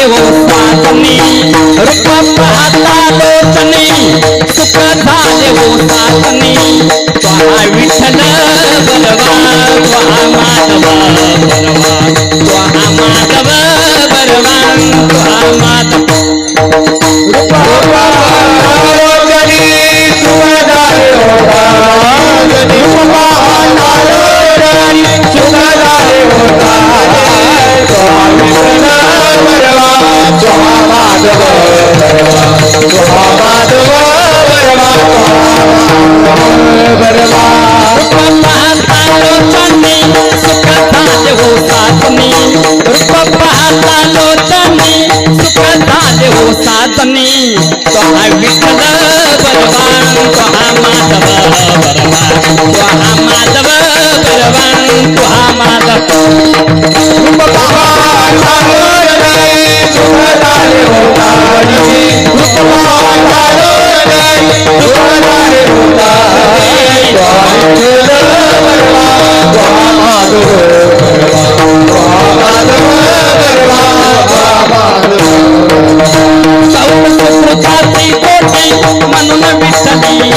देव हो साधनी रूप पाहता लोचनी सुख झाले हो साधनी. त्वा विठ्ठल बलवा त्वा माधव बलवा त्वा माधव बलवा त्वा माधव मी तो हा विठ्ठल बलवान तो हा माधव.